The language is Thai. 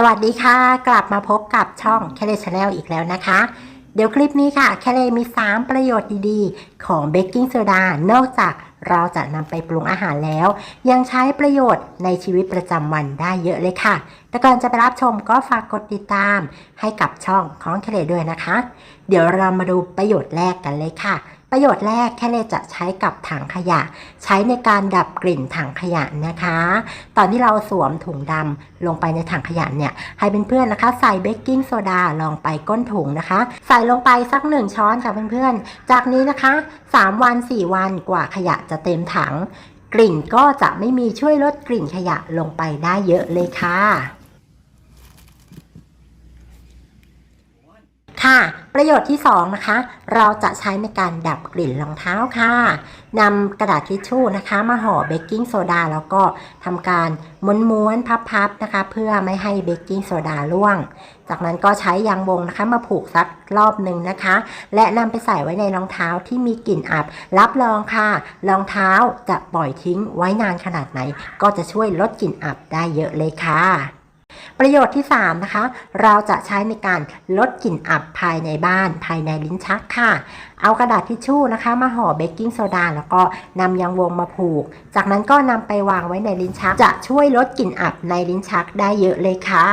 สวัสดีค่ะ กลับมาพบกับช่องแคเลชาแนลอีกแล้วนะคะ เดี๋ยวคลิปนี้ค่ะ แคเลมี 3 ประโยชน์ดีๆ ของเบกกิ้งโซดานอกจากเราจะนำไปปรุงอาหารแล้ว ยังใช้ประโยชน์ในชีวิตประจำวันได้เยอะเลยค่ะ แต่ก่อนจะไปรับชมก็ฝากกดติดตามให้กับช่องของแคเลด้วยนะคะ เดี๋ยวเรามาดูประโยชน์แรกกันเลยค่ะ ประโยชน์แรกแคเลจะใช้กับถังขยะ ใช้ในการดับกลิ่นถังขยะนะคะ ตอนที่เราสวมถุงดำลงไปในถังขยะเนี่ยให้เพื่อนๆนะคะ ใส่เบกกิ้งโซดาลองไปก้นถุงนะคะ ใส่ลงไปสักหนึ่งช้อนค่ะเพื่อนๆ จากนี้นะคะ 3 วัน 4 วันกว่าขยะจะเต็มถัง กลิ่นก็จะไม่มีช่วยลดกลิ่นขยะลงไปได้เยอะเลยค่ะ ค่ะ ประโยชน์ที่2นะคะ เราจะใช้ในการดับกลิ่นรองเท้าค่ะนำกระดาษทิชชู่นะคะ มาห่อเบกกิ้งโซดาแล้วก็ทำการม้วนๆพับๆนะคะ เพื่อไม่ให้เบกกิ้งโซดาร่วง จากนั้นก็ใช้ยางวงนะคะ มาผูกสักรอบหนึ่งนะคะ และนำไปใส่ไว้ในรองเท้าที่มีกลิ่นอับ รับรองค่ะ รองเท้าจะปล่อยทิ้งไว้นานขนาดไหน ก็จะช่วยลดกลิ่นอับได้เยอะเลยค่ะ ประโยชน์ที่ 3 นะคะ เราจะใช้ในการลดกลิ่นอับภายในบ้านภายในลิ้นชักค่ะ เอากระดาษทิชชู่นะคะ มาห่อเบกกิ้งโซดาแล้วก็นำยางวงมาผูก จากนั้นก็นำไปวางไว้ในลิ้นชัก จะช่วยลดกลิ่นอับในลิ้นชักได้เยอะเลยค่ะ